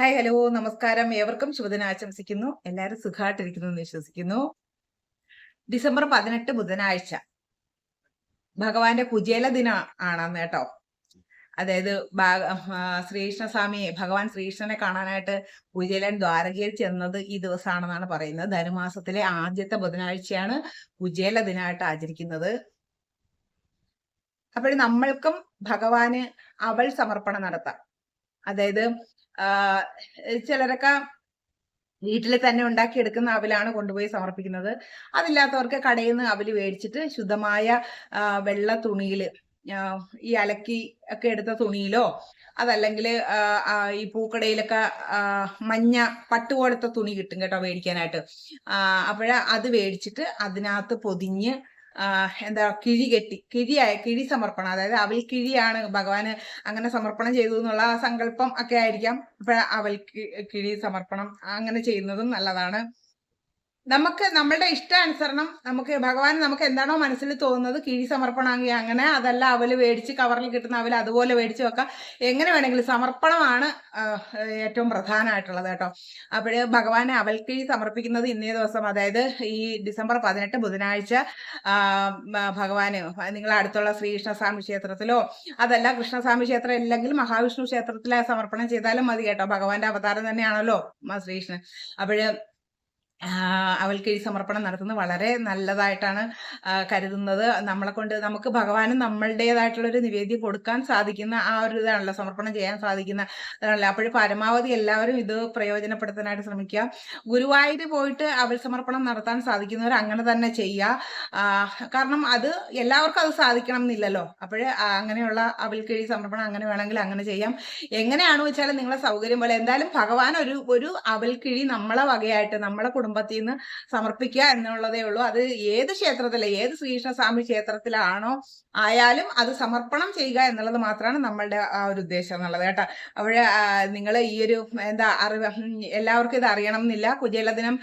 Hi hello നമസ്കാരം. ഏവർക്കും ശുഭദിനം ആശംസിക്കുന്നു. എല്ലാവരും സുഖമായിട്ടിരിക്കുന്നു എന്ന് വിശ്വസിക്കുന്നു. ഡിസംബർ പതിനെട്ട് ബുധനാഴ്ച. ഭഗവാന്റെ കുചേല ദിനം ആണെന്ന് കേട്ടോ. അതായത് ശ്രീകൃഷ്ണസ്വാമിയെ ഭഗവാൻ ശ്രീകൃഷ്ണനെ കാണാനായിട്ട് കുചേലൻ ദ്വാരകയിൽ ചെന്നത് ഈ ദിവസമാണെന്നാണ് പറയുന്നത്. ധനുമാസത്തിലെ ആദ്യത്തെ ബുധനാഴ്ചയാണ് കുചേല ദിനമായിട്ട് ആചരിക്കുന്നത്. അപ്പോൾ നമ്മൾക്കും ഭഗവാന് അവൾ സമർപ്പണം നടത്താം. അതായത് ചിലരൊക്കെ വീട്ടിൽ തന്നെ ഉണ്ടാക്കിയെടുക്കുന്ന അവലാണ് കൊണ്ടുപോയി സമർപ്പിക്കുന്നത്. അതില്ലാത്തവർക്ക് കടയിൽ നിന്ന് അവൽ മേടിച്ചിട്ട് ശുദ്ധമായ വെള്ള തുണിയിൽ ഈ അലക്കി ഒക്കെ എടുത്ത തുണിയിലോ അതല്ലെങ്കിൽ ഈ പൂക്കടയിലൊക്കെ മഞ്ഞ പട്ട് പോലത്തെ തുണി കിട്ടും കേട്ടോ മേടിക്കാനായിട്ട്. അപ്പോഴ അത് മേടിച്ചിട്ട് അതിനകത്ത് പൊതിഞ്ഞ് എന്താ കിഴി കെട്ടി കിഴിയായ കിഴി സമർപ്പണം അതായത് അവൽ കിഴിയാണ് ഭഗവാന് അങ്ങനെ സമർപ്പണം ചെയ്തു എന്നുള്ള സങ്കല്പം ഒക്കെ ആയിരിക്കാം. അവൽ കിഴി സമർപ്പണം അങ്ങനെ ചെയ്യുന്നതും നല്ലതാണ്. നമുക്ക് നമ്മളുടെ ഇഷ്ടാനുസരണം നമുക്ക് ഭഗവാൻ നമുക്ക് എന്താണോ മനസ്സിൽ തോന്നുന്നത് കിഴി സമർപ്പണമാണെങ്കിൽ അങ്ങനെ അതല്ല അവൽ മേടിച്ച് കവറിൽ കിട്ടുന്ന അവൽ അതുപോലെ മേടിച്ച് വെക്കാം. എങ്ങനെ വേണമെങ്കിലും സമർപ്പണമാണ് ഏറ്റവും പ്രധാനമായിട്ടുള്ളത് കേട്ടോ. അപ്പോൾ ഭഗവാനെ അവൽ കിഴി സമർപ്പിക്കുന്നത് ഇന്നേ ദിവസം അതായത് ഈ ഡിസംബർ പതിനെട്ട് ബുധനാഴ്ച ഭഗവാന് നിങ്ങൾ അടുത്തുള്ള ശ്രീകൃഷ്ണസ്വാമി ക്ഷേത്രത്തിലോ അതല്ല കൃഷ്ണസ്വാമി ക്ഷേത്രം ഇല്ലെങ്കിൽ മഹാവിഷ്ണു ക്ഷേത്രത്തിലെ സമർപ്പണം ചെയ്താലും മതി കേട്ടോ. ഭഗവാന്റെ അവതാരം തന്നെയാണല്ലോ ശ്രീകൃഷ്ണൻ. അപ്പോഴ് അവൾക്ക് ഈ സമർപ്പണം നടത്തുന്നത് വളരെ നല്ലതായിട്ടാണ് കരുതുന്നത്. നമ്മളെ കൊണ്ട് നമുക്ക് ഭഗവാനും നമ്മളുടേതായിട്ടുള്ള ഒരു നിവേദ്യം കൊടുക്കാൻ സാധിക്കുന്ന ആ ഒരു ഇതാണല്ലോ സമർപ്പണം ചെയ്യാൻ സാധിക്കുന്ന ഇതാണല്ലോ. അപ്പോഴും പരമാവധി എല്ലാവരും ഇത് പ്രയോജനപ്പെടുത്താനായിട്ട് ശ്രമിക്കുക. ഗുരുവായൂർ പോയിട്ട് അവൽ സമർപ്പണം നടത്താൻ സാധിക്കുന്നവർ അങ്ങനെ തന്നെ ചെയ്യുക. കാരണം അത് എല്ലാവർക്കും അത് സാധിക്കണം എന്നില്ലല്ലോ. അപ്പോൾ അങ്ങനെയുള്ള അവൽക്കിഴി കിഴി സമർപ്പണം അങ്ങനെ വേണമെങ്കിൽ അങ്ങനെ ചെയ്യാം. എങ്ങനെയാണെന്ന് വെച്ചാൽ നിങ്ങളെ സൗകര്യം പോലെ എന്തായാലും ഭഗവാൻ ഒരു ഒരു അവൽക്കിഴി നമ്മളെ വകയായിട്ട് നമ്മളെ കുടുംബം കുടുംബത്തിൽ നിന്ന് സമർപ്പിക്കുക എന്നുള്ളതേ ഉള്ളൂ. അത് ഏത് ക്ഷേത്രത്തിലെ ഏത് ശ്രീകൃഷ്ണസ്വാമി ക്ഷേത്രത്തിലാണോ ആയാലും അത് സമർപ്പണം ചെയ്യുക എന്നുള്ളത് മാത്രമാണ് നമ്മളുടെ ആ ഒരു ഉദ്ദേശം എന്നുള്ളത് കേട്ടോ. അവിടെ നിങ്ങൾ ഈ ഒരു എന്താ അറിവ് എല്ലാവർക്കും ഇത് അറിയണം എന്നില്ല കുചേലദിനം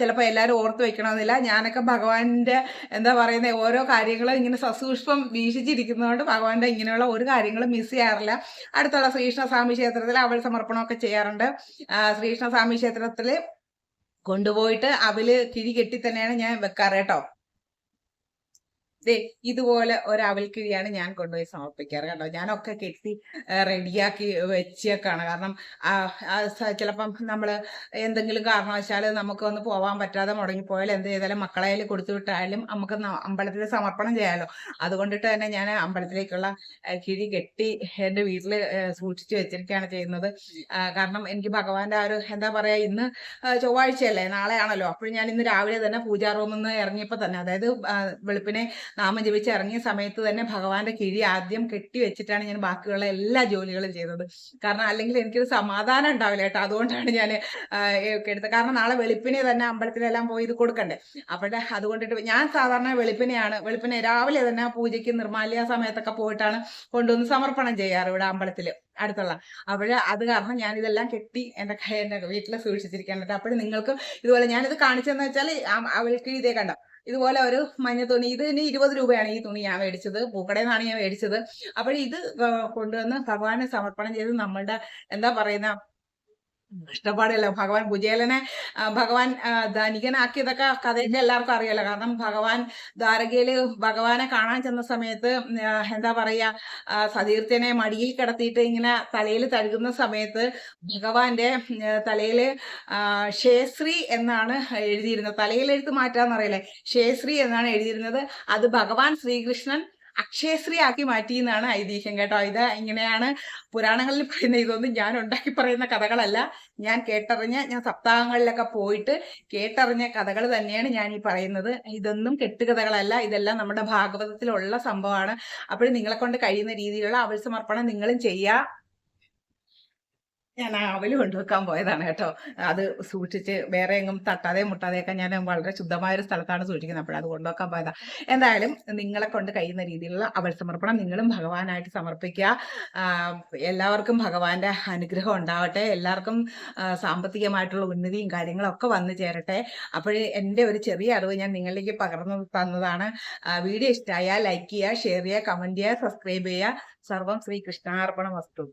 ചിലപ്പോൾ എല്ലാവരും ഓർത്ത് വെക്കണമെന്നില്ല. ഞാനൊക്കെ ഭഗവാന്റെ എന്താ പറയുന്നത് ഓരോ കാര്യങ്ങളും ഇങ്ങനെ സസൂക്ഷ്മം വീക്ഷിച്ചിരിക്കുന്നതുകൊണ്ട് ഭഗവാന്റെ ഇങ്ങനെയുള്ള ഒരു കാര്യങ്ങളും മിസ് ചെയ്യാറില്ല. അടുത്തുള്ള ശ്രീകൃഷ്ണസ്വാമി ക്ഷേത്രത്തിൽ അവൾ സമർപ്പണമൊക്കെ ചെയ്യാറുണ്ട്. ശ്രീകൃഷ്ണസ്വാമി ക്ഷേത്രത്തിൽ കൊണ്ടുപോയിട്ട് അവൽ കിഴി കെട്ടി തന്നെയാണ് ഞാൻ വെക്കാറ് കേട്ടോ. ദേ ഇതുപോലെ ഒരു കിഴിയാണ് ഞാൻ കൊണ്ടുപോയി സമർപ്പിക്കാറ് കേട്ടോ ഞാനൊക്കെ കെട്ടി റെഡിയാക്കി വെച്ചേക്കാണ് കാരണം ചിലപ്പം നമ്മൾ എന്തെങ്കിലും കാരണവശാൽ നമുക്ക് ഒന്ന് പോകാൻ പറ്റാതെ മുടങ്ങിപ്പോയാൽ എന്ത് ചെയ്താലും മക്കളെ കൊടുത്തു വിട്ടാലും നമുക്ക് അമ്പലത്തിൽ സമർപ്പണം ചെയ്യാമല്ലോ അതുകൊണ്ടിട്ട് തന്നെ ഞാൻ അമ്പലത്തിലേക്കുള്ള കിഴി കെട്ടി എന്റെ വീട്ടിൽ സൂക്ഷിച്ചു വെച്ചിരിക്കുകയാണ് ചെയ്യുന്നത്. കാരണം എനിക്ക് ഭഗവാന്റെ ആ ഒരു എന്താ പറയാ ഇന്ന് ചൊവ്വാഴ്ചയല്ലേ നാളെയാണല്ലോ. അപ്പോൾ ഞാൻ ഇന്ന് രാവിലെ തന്നെ പൂജാ റൂമിൽ നിന്ന് ഇറങ്ങിയപ്പോൾ തന്നെ അതായത് വെളുപ്പിനെ നാമം ജപിച്ച് ഇറങ്ങിയ സമയത്ത് തന്നെ ഭഗവാന്റെ കിഴി ആദ്യം കെട്ടി വെച്ചിട്ടാണ് ഞാൻ ബാക്കിയുള്ള എല്ലാ ജോലികളും ചെയ്തത്. കാരണം അല്ലെങ്കിൽ എനിക്കൊരു സമാധാനം ഉണ്ടാവില്ല കേട്ടോ. അതുകൊണ്ടാണ് ഞാൻ എടുത്തത്. കാരണം നാളെ വെളുപ്പിനെ തന്നെ അമ്പലത്തിലെല്ലാം പോയി ഇത് കൊടുക്കണ്ടേ. അപ്പോഴേ അതുകൊണ്ടിട്ട് ഞാൻ സാധാരണ വെളുപ്പിനെയാണ് വെളുപ്പിനെ രാവിലെ തന്നെ പൂജയ്ക്ക് നിർമാല്യ സമയത്തൊക്കെ പോയിട്ടാണ് കൊണ്ടുവന്ന് സമർപ്പണം ചെയ്യാറ് ഇവിടെ അമ്പലത്തിൽ അടുത്തുള്ള. അപ്പോൾ അത് കാരണം ഞാൻ ഇതെല്ലാം കെട്ടി എന്റെ എന്റെ വീട്ടിൽ സൂക്ഷിച്ചിരിക്കാൻ കേട്ടോ അപ്പോൾ നിങ്ങൾക്കും ഇതുപോലെ ഞാനിത് കാണിച്ചതെന്ന് വെച്ചാൽ അവൾക്ക് ഇതേ കണ്ടോ? ഇതുപോലെ ഒരു മഞ്ഞ തുണി. ഇത് ഇനി ഇരുപത് രൂപയാണ് ഈ തുണി ഞാൻ മേടിച്ചത്. പൂക്കടയിൽ നിന്നാണ് ഞാൻ മേടിച്ചത്. അപ്പോൾ ഇത് കൊണ്ടുവന്ന് ഭഗവാനെ സമർപ്പണം ചെയ്ത് നമ്മളുടെ എന്താ പറയുന്ന ഇഷ്ടപ്പാടില്ല? ഭഗവാൻ ഭുജേലനെ ഭഗവാൻ ധനികനാക്കിയതൊക്കെ കഥയൊക്കെ എല്ലാവർക്കും അറിയാലോ. കാരണം ഭഗവാൻ ദ്വാരകയിൽ ഭഗവാനെ കാണാൻ ചെന്ന സമയത്ത് എന്താ പറയാ സതീർത്ഥ്യനെ മടിയിൽ കിടത്തിയിട്ട് ഇങ്ങനെ തലയിൽ തഴുകുന്ന സമയത്ത് ഭഗവാന്റെ തലയിൽ ശേശ്രീ എന്നാണ് എഴുതിയിരുന്നത്. തലയിൽ എഴുത്ത് മാറ്റാന്നറിയില്ലേ? ശേശ്രീ എന്നാണ് എഴുതിയിരുന്നത്. അത് ഭഗവാൻ ശ്രീകൃഷ്ണൻ അക്ഷയശ്രീ ആക്കി മാറ്റി എന്നാണ് ഐതിഹ്യം കേട്ടോ. ഇത് ഇങ്ങനെയാണ് പുരാണങ്ങളിൽ പറയുന്ന ഇതൊന്നും ഞാൻ ഉണ്ടാക്കി പറയുന്ന കഥകളല്ല. ഞാൻ കേട്ടറിഞ്ഞ ഞാൻ സപ്താഹങ്ങളിലൊക്കെ പോയിട്ട് കേട്ടറിഞ്ഞ കഥകൾ തന്നെയാണ് ഞാൻ ഈ പറയുന്നത്. ഇതൊന്നും കെട്ടുകഥകളല്ല. ഇതെല്ലാം നമ്മുടെ ഭാഗവതത്തിലുള്ള സംഭവമാണ്. അപ്പോൾ നിങ്ങളെ കൊണ്ട് കഴിയുന്ന രീതിയിലുള്ള അവൽ സമർപ്പണം നിങ്ങളും ചെയ്യുക ഞാൻ അവൽ കൊണ്ടുവെക്കാൻ പോയതാണ് കേട്ടോ. അത് സൂക്ഷിച്ച് വേറെ എങ്ങും തട്ടാതെ മുട്ടാതെയൊക്കെ ഞാൻ വളരെ ശുദ്ധമായ ഒരു സ്ഥലത്താണ് സൂക്ഷിക്കുന്നത്. അപ്പോൾ അത് കൊണ്ടുവെക്കാൻ പോയതാണ് എന്തായാലും നിങ്ങളെ കൊണ്ട് കഴിയുന്ന രീതിയിലുള്ള അവൾ സമർപ്പണം നിങ്ങളും ഭഗവാനായിട്ട് സമർപ്പിക്കുക. എല്ലാവർക്കും ഭഗവാന്റെ അനുഗ്രഹം ഉണ്ടാവട്ടെ. എല്ലാവർക്കും സാമ്പത്തികമായിട്ടുള്ള ഉന്നതിയും കാര്യങ്ങളൊക്കെ വന്നു ചേരട്ടെ. അപ്പോൾ എന്റെ ഒരു ചെറിയ അറിവ് ഞാൻ നിങ്ങളിലേക്ക് പകർന്നു തന്നതാണ്. വീഡിയോ ഇഷ്ടമായാൽ ലൈക്ക് ചെയ്യുക ഷെയർ ചെയ്യുക കമന്റ് ചെയ്യുക സബ്സ്ക്രൈബ് ചെയ്യുക. സർവം ശ്രീ കൃഷ്ണാർപ്പണ വസ്തു